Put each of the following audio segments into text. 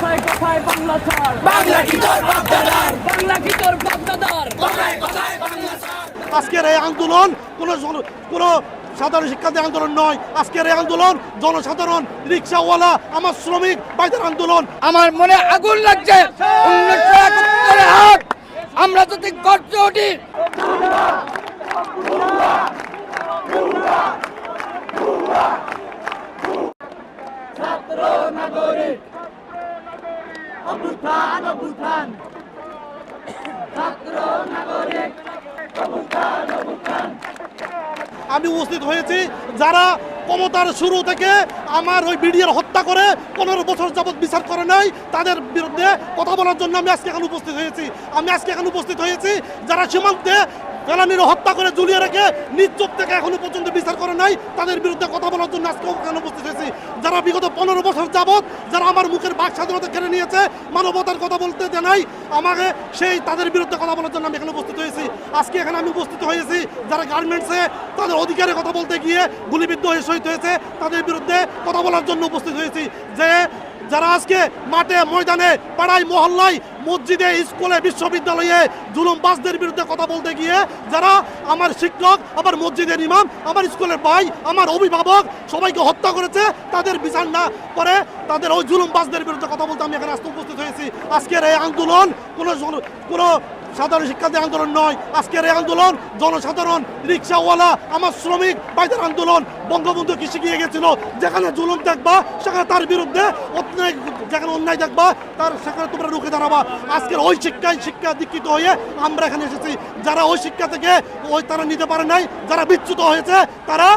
কোথায় কোথায় বাংলা ছাড় বাংলা কি তোর বাপদাদার? বাংলা কি তোর বাপদাদার? কোথায় কোথায় বাংলা ছাড় আজকের এই আন্দোলন কোনো জন- কোনো সাধারণ শিক্ষার্থী আন্দোলন নয়। আজকের এই আন্দোলন জনসাধারণ রিক্সাওয়ালা আমার শ্রমিক ভাইদের আন্দোলন। আমার মনে আগুন লাগছে। আমরা যদি গর্জে উঠি আমি উপস্থিত হয়েছি যারা ক্ষমতার শুরু থেকে আমার ওই বিডিআর হত্যা করে পনেরো বছর যাবৎ বিচার করে নাই, তাদের বিরুদ্ধে কথা বলার জন্য আমি আজকে এখানে উপস্থিত হয়েছি। আমি আজকে এখানে উপস্থিত হয়েছি যারা সীমান্তে ফেলানির হত্যা করে ঝুলিয়ে রেখে নিজ থেকে এখনও পর্যন্ত বিচার করে নাই। তাদের বিরুদ্ধে কথা বলার জন্য আজকে এখানে উপস্থিত হয়েছি। যারা বিগত পনেরো বছর যাবৎ যারা আমার মুখের বাক স্বাধীনতা কেড়ে নিয়েছে, মানবতার কথা বলতে দেয় নাই আমাকে সেই তাদের বিরুদ্ধে কথা বলার জন্য আমি এখানে উপস্থিত হয়েছি। আজকে এখানে আমি উপস্থিত হয়েছি যারা গার্মেন্টসে তাদের অধিকারে কথা বলতে গিয়ে গুলিবিদ্ধ হয়ে শহীদ হয়েছে, তাদের বিরুদ্ধে কথা বলার জন্য উপস্থিত হয়েছি যে যারা আজকে মাঠে, ময়দানে, পাড়ায়, মহল্লায়, মসজিদে, স্কুলে, বিশ্ববিদ্যালয়ে জুলুমবাজদের বিরুদ্ধে কথা বলতে গিয়ে যারা আমার শিক্ষক, আমার মসজিদের ইমাম, আমার স্কুলের ভাই, আমার অভিভাবক সবাইকে হত্যা করেছে, তাদের বিচার না করে তাদের ওই জুলুমবাজদের বিরুদ্ধে কথা বলতে আমি এখানে আজকে উপস্থিত হয়েছি। আজকের এই আন্দোলন কোনো কোনো সাধারণ শিক্ষার্থী আন্দোলন নয়। আজকের এই আন্দোলন জনসাধারণ, রিক্সাওয়ালা, আমার শ্রমিক ভাইদের আন্দোলন, বঙ্গবন্ধু কি শিখিয়ে গেছিল? যেখানে জুলুম দেখবা, সেখানে তার বিরুদ্ধে যেখানে অন্যায় দেখবা, তার সেখানে তোমরা রুখে দাঁড়াবা। আজকের ওই শিক্ষায় শিক্ষা দীক্ষিত হয়ে আমরা এখানে এসেছি। যারা ওই শিক্ষা থেকে ওই তারা নিতে পারে নাই, যারা বিচ্যুত হয়েছে, তারা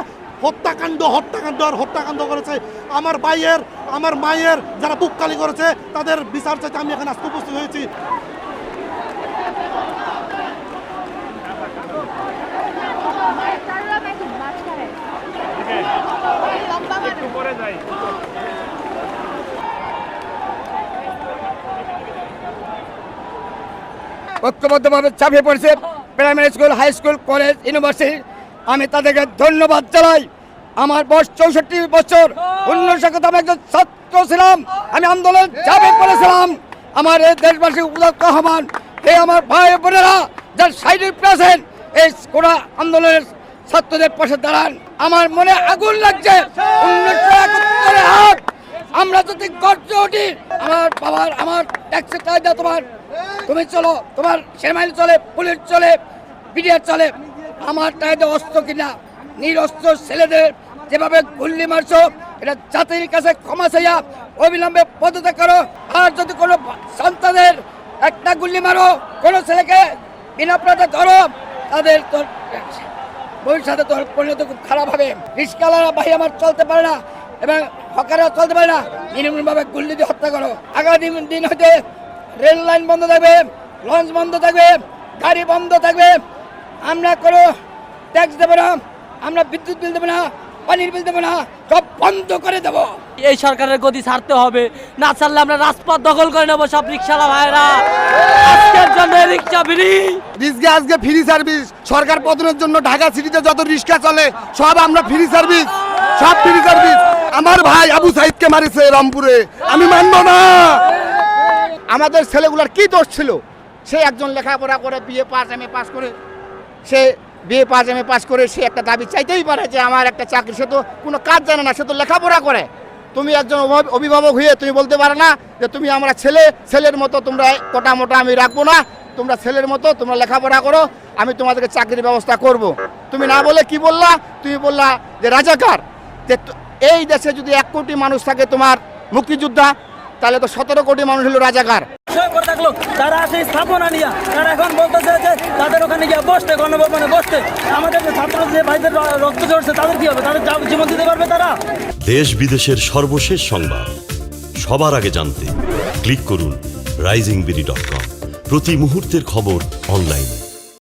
হত্যাকাণ্ড হত্যাকাণ্ড আর হত্যাকাণ্ড করেছে। আমার ভাইয়ের, আমার মায়ের যারা বুককালি করেছে, তাদের বিচার চাইতে আমি এখানে আজকে উপস্থিত হয়েছি। ঐক্যবদ্ধভাবে চাপিয়ে পড়েছে primary school, high school, college, university. আমি তাদেরকে ধন্যবাদ জানাই। আমার বয়স চৌষট্টি বছর উনিশশো শতকে আমি একজন ছাত্র ছিলাম। আমি আন্দোলন চাপিয়ে পড়েছিলাম। আমার এই দেশবাসী উদাত্ত আহ্বান। এই আমার ভাই বোনেরা, যার সাইডে প্রেসেন্ট এই কোন আন্দোলনের ছাত্রদের পাশে দাঁড়ান। আমার মনে আগুন লাগছে। আমরা যদি গর্জে উঠি, আমার বাবার, আমার ট্যাক্সি চাহিদা তোমার তুমি চলো, তোমার সেনাবাহিনী চলে, পুলিশ চলে, বিডিআর চলে। আমার চাহিদা অস্ত্র কিনা, নিরস্ত্র ছেলেদের যেভাবে গুল্লি মারছো, এটা জাতির কাছে ক্ষমা চাইয়া অবিলম্বে পদত্যাগ করো। আর যদি কোনো সন্তানের একটা গুল্লি মারো, কোনো ছেলেকে বিনা অপরাধে ধরো, তাদের তোর ভবিষ্যতে তোর পরিণত খুব খারাপ হবে। রিস্কালারা ভাই আমার চলতে পারে না, এবং হকাররা চলতে পারে না। নির্মূলভাবে গুল্লি দিয়ে হত্যা করো। আগামী দিন হতে রেল লাইন বন্ধ থাকবে লঞ্চ বন্ধ থাকবে গাড়ি বন্ধ থাকবে। আমরা কোনো ট্যাক্স দেবো না আমরা বিদ্যুৎ বিল দেবো না পানির বিল দেবো না সব বন্ধ করে দেবো। এই সরকারের গতি ছাড়তে হবে না ছাড়লে আমরা রাজপথ দখল করে নেব সব রিক্সালা ভাইরা আজকের জন্য রিক্সা ফ্রি। রিক্সা আজকে ফ্রি সার্ভিস। সরকার পতনের জন্য ঢাকা সিটিতে যত রিক্সা চলে সব আমরা ফ্রি সার্ভিস সব ফ্রি সার্ভিস। আমার ভাই আবু সাইদকে মারিছে রংপুরে আমি মানবো না। আমাদের ছেলেগুলার কি দোষ ছিল? সে একজন লেখাপড়া করে BA pass M A pass করে, সে BA pass M A pass করে, সে একটা দাবি চাইতেই পারে যে আমার একটা চাকরি, সে তো কোনো কাজ জানে না, সে তো লেখাপড়া করে। তুমি একজন অভিভাবক হয়ে তুমি বলতে পারো না যে তুমি আমরা ছেলে, ছেলের মতো তোমরা কোটা মোটা আমি রাখব না, তোমরা ছেলের মতো তোমরা লেখাপড়া করো, আমি তোমাদেরকে চাকরির ব্যবস্থা করব। তুমি না বলে কি বললা? তুমি বললা যে রাজাকার, যে এই দেশে যদি এক কোটি মানুষ থাকে তোমার মুক্তিযোদ্ধা তাহলে তো সতেরো কোটি মানুষ হলো রাজাকার। করে থাকল তারা সেই স্থাপনা নিয়ে। তারা এখন বলতেছে যে তাদের ওখানে গিয়ে বসতে গণভবনে বসতে। আমাদের যে ছাত্র যে ভাইদের রক্ত ঝরছে তাদের কি হবে? তাদের জীবন দিতে পারবে তারা? দেশ বিদেশের সর্বশেষ সংবাদ। সবার আগে জানতে ক্লিক করুন রাইজিং বিডি ডট কম। প্রতি মুহূর্তের খবর অনলাইনে।